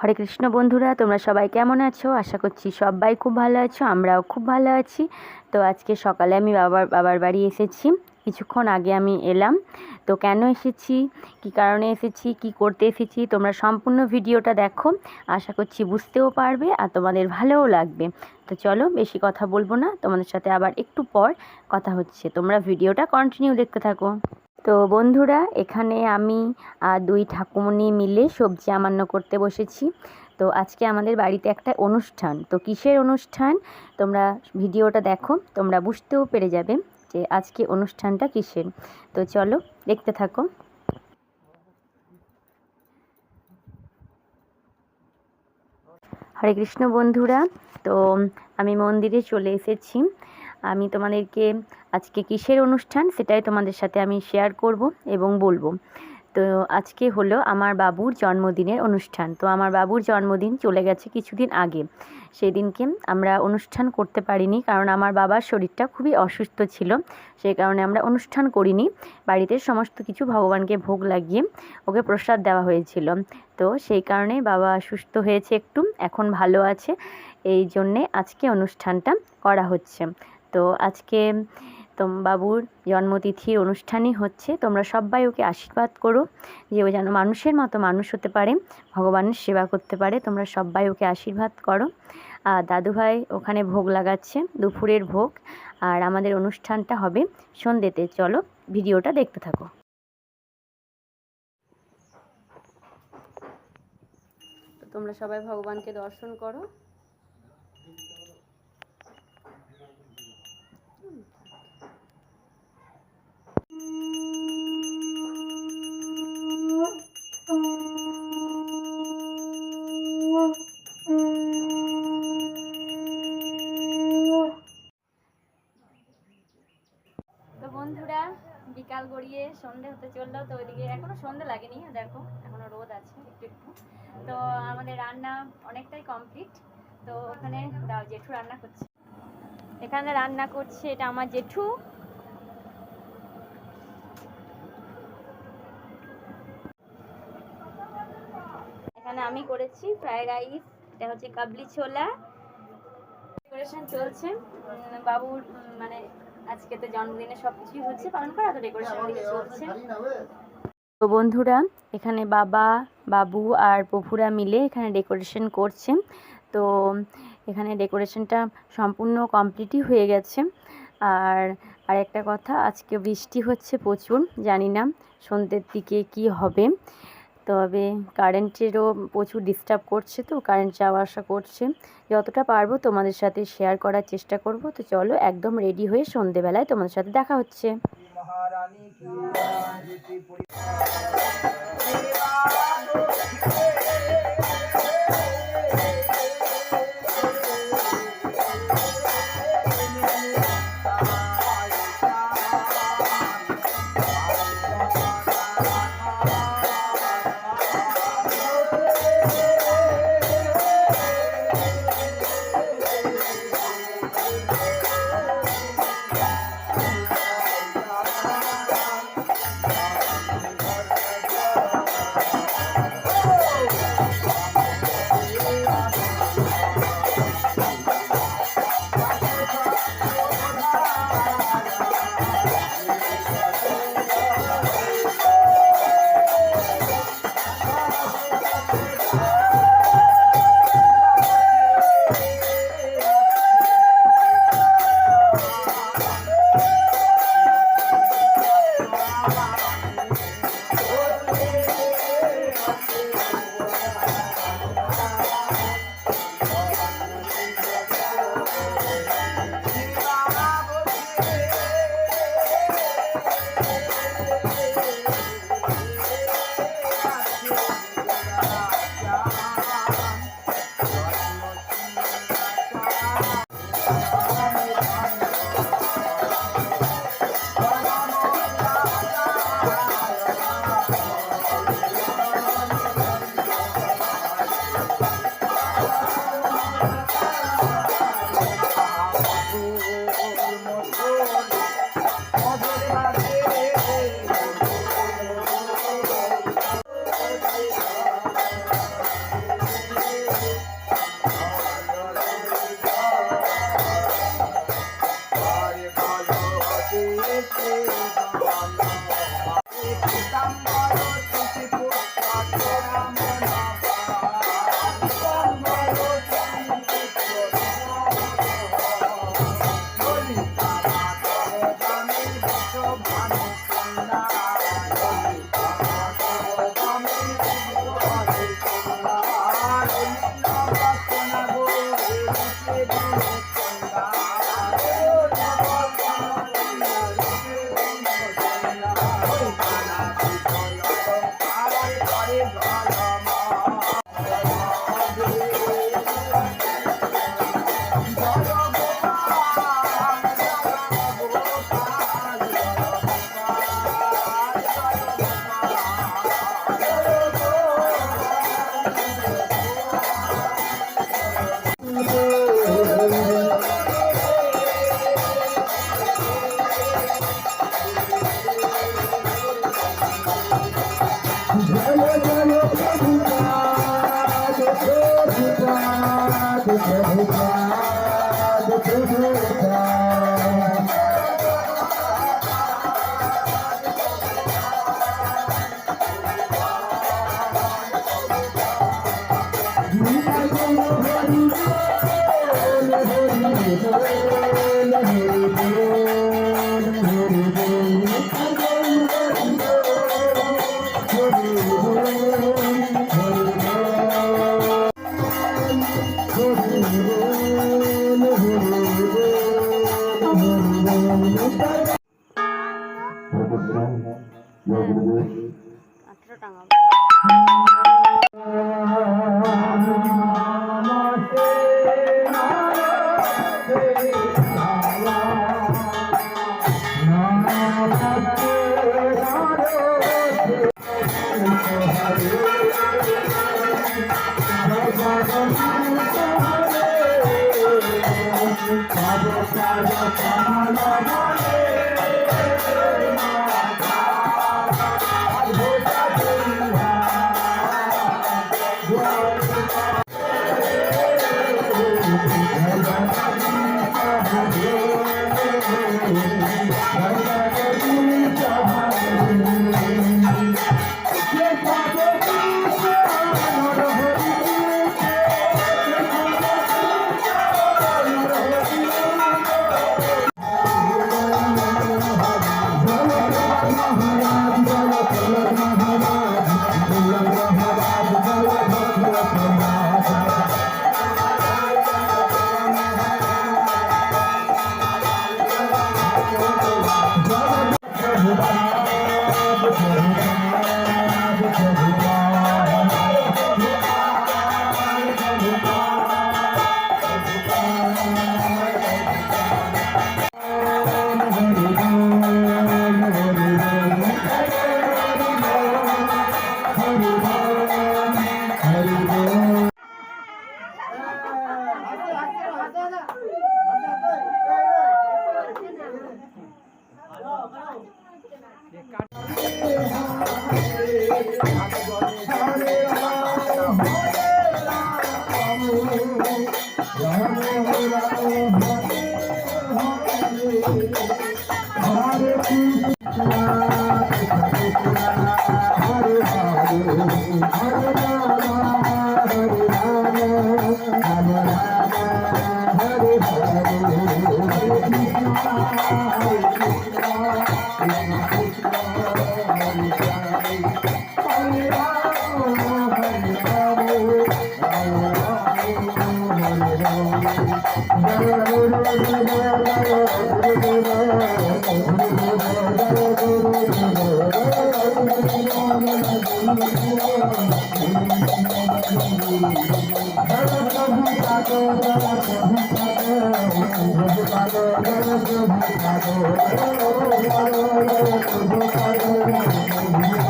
হরে কৃষ্ণ বন্ধুরা, তোমরা সবাই কেমন আছো? আশা করছি সবাই খুব ভালো আছো, আমরাও খুব ভালো আছি। তো আজকে সকালে আমি বাবার বাবার বাড়ি এসেছি। কিছুক্ষণ আগে আমি এলাম। তো কেন এসেছি? কি কারণে এসেছি? কি করতে এসেছি? তোমরা সম্পূর্ণ ভিডিওটা দেখো। আশা করছি বুঝতেও পারবে আর তোমাদের ভালোও লাগবে। তো চলো, বেশি কথা বলব না। তোমাদের সাথে আবার একটু পর কথা হচ্ছে। তোমরা ভিডিওটা কন্টিনিউ দেখতে থাকো। তো বন্ধুরা, এখানে আমি দুই ঠাকুমনি মিলে সবজি আমান্য করতে বসেছি। তো আজকে আমাদের বাড়িতে একটা অনুষ্ঠান। তো কিসের অনুষ্ঠান? তোমরা ভিডিওটা দেখো, তোমরা বুঝতেও পেরে যাবে যে আজকে অনুষ্ঠানটা কিসের। তো চলো, দেখতে থাকো। হরে কৃষ্ণ বন্ধুরা, তো আমি মন্দিরে চলে এসেছি। আমি তোমাদেরকে আজকে কিসের অনুষ্ঠান সেটাই তোমাদের সাথে আমি শেয়ার করব এবং বলব। তো আজকে হলো আমার বাবুর জন্মদিনের অনুষ্ঠান। তো আমার বাবুর জন্মদিন চলে গেছে কিছুদিন আগে। সেই দিনকে আমরা অনুষ্ঠান করতে পারিনি কারণ আমার বাবার শরীরটা খুবই অসুস্থ ছিল। সেই কারণে আমরা অনুষ্ঠান করিনি। বাড়িতে সমস্ত কিছু ভগবানকে ভোগ লাগিয়ে ওকে প্রসাদ দেওয়া হয়েছিল। তো সেই কারণে বাবা সুস্থ হয়েছে একটু, এখন ভালো আছে। এই জন্যে আজকে অনুষ্ঠানটা করা হচ্ছে। তো আজকে তোম বাবুর জন্মতিথির অনুষ্ঠানই হচ্ছে। তোমরা সবাই ওকে আশীর্বাদ করো যে ও যেন মানুষের মতো মানুষ হতে পারে, ভগবানের সেবা করতে পারে। তোমরা সবাই ওকে আশীর্বাদ করো। আর দাদুভাই ওখানে ভোগ লাগাচ্ছে, দুপুরের ভোগ। আর আমাদের অনুষ্ঠানটা হবে সন্ধ্যেতে। চলো ভিডিওটা দেখতে থাকো। তোমরা সবাই ভগবানকে দর্শন করো। হতে চলল। তো ওইদিকে এখনও সন্ধে লাগেনি, দেখো, এখনও রোদ আছে একটু একটু। তো আমাদের রান্না অনেকটাই কমপ্লিট তো ওখানে জেঠু রান্না করছে। এখানে রান্না করছে এটা আমার জেঠু। এখানে আমি করেছি ফ্রাইড রাইস এটা হচ্ছে কাবলি ছোলা। ডেকোরেশন চলছে। বাবুর মানে আজকে তো জন্মদিনে হচ্ছে, পালন করা তো ডেকোরেশন তো বন্ধুরা, এখানে বাবা, বাবু আর প্রভুরা মিলে এখানে ডেকোরেশন করছে। তো এখানে ডেকোরেশনটা সম্পূর্ণ কমপ্লিটই হয়ে গেছে। আর আর একটা কথা, আজকে বৃষ্টি হচ্ছে প্রচুর, জানি না সন্ধ্যের দিকে কি হবে। তবে কারেন্টেরও প্রচুর ডিস্টার্ব করছে তো কারেন্ট যাওয়া আসা করছে। যতটা পারব তোমাদের সাথে শেয়ার করার চেষ্টা করব। তো চলো একদম রেডি হয়ে সন্ধেবেলায় তোমাদের সাথে দেখা হচ্ছে। আঠেরো Thank you.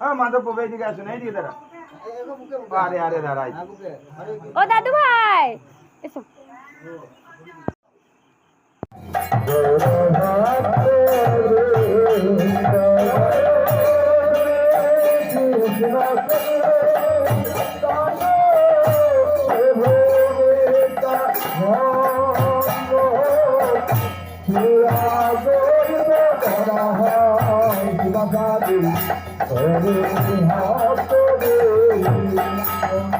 হ্যাঁ মাধব প্রভু এদিকে আসুন এইদিকে দাঁড়া। আরে আরে দাঁড়াই। ও দাদু ভাই এসো। বাবা Hare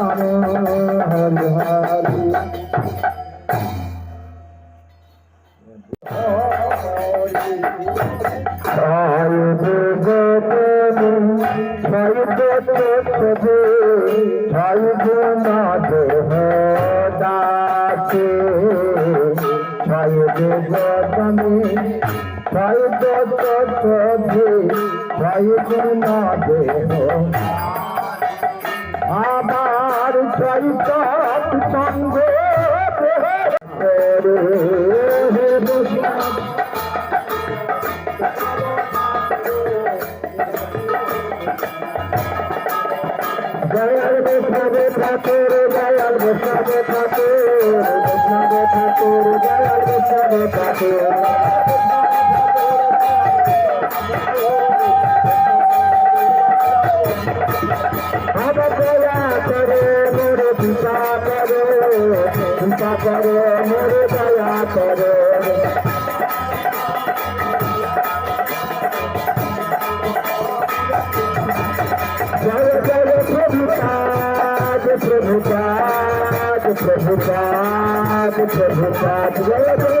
আমার চৈত সঙ্গ। দয়াল বৈষ্ণবে ঠাকুর দয়াল বৈষ্ণবে ঠাকুর করে মোরে দয়া করো জয় জয় প্রভুপাদ প্রভুপাদ প্রভুপাদ প্রভুপাদ জয় জয়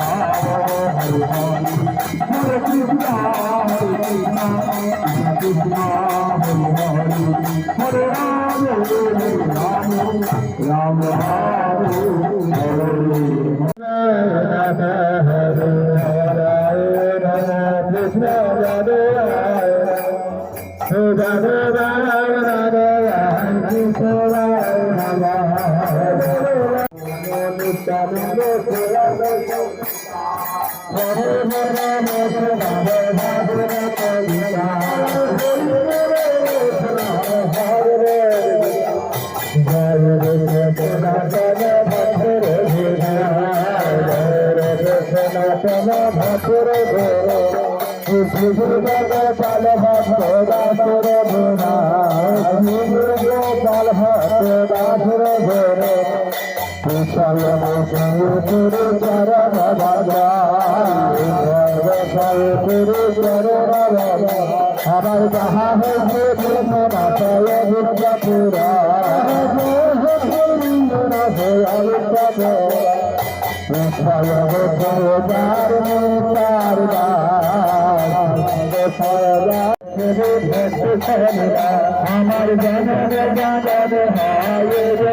Ram Ram Ram Ram Gopal ভক্ত দাসুর ভোরা গোপাল ভক্ত দাসুর ভোরে কুশল মুখুর চরণ বাবা গুরু চরণ বাবা আমার যাহা হয়েছে প্রেমনাথয় বিদ্যাপুরা আমার জানার হায় হয়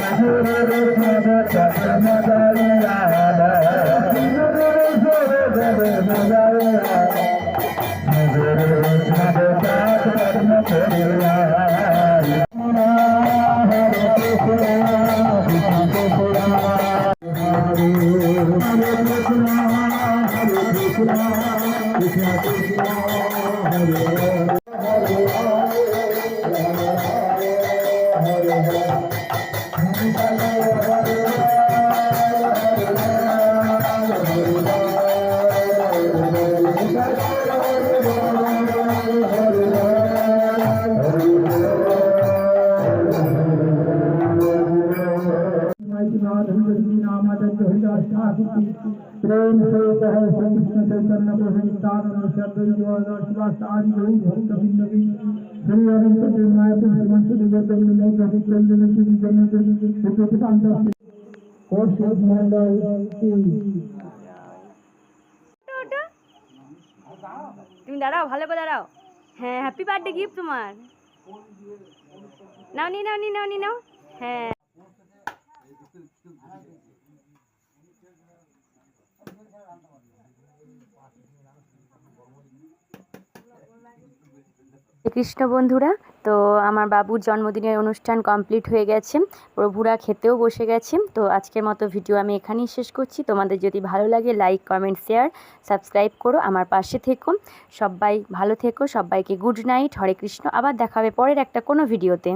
Thank you. उपस्थान कोश मंडल की ওটা তুমি দাঁড়াও ভালো করে দাঁড়াও হ্যাঁ হ্যাপি বার্থডে গিফট তোমার নাও নি নাও নি নাও নি নাও হ্যাঁ কৃষ্ণ বন্ধুরা, তো আমার বাবুর জন্মদিনের অনুষ্ঠান কমপ্লিট হয়ে গেছে প্রভুরা খেতেও বসে গেছে, তো আজকের মতো ভিডিও আমি এখানেই শেষ করছি, তোমাদের যদি ভালো লাগে লাইক কমেন্ট শেয়ার সাবস্ক্রাইব করো আমার পাশে থেকো, সবাই ভালো থেকো, সবাইকে গুড নাইট হরে কৃষ্ণ, আবার দেখাবে পরের একটা কোনো ভিডিওতে।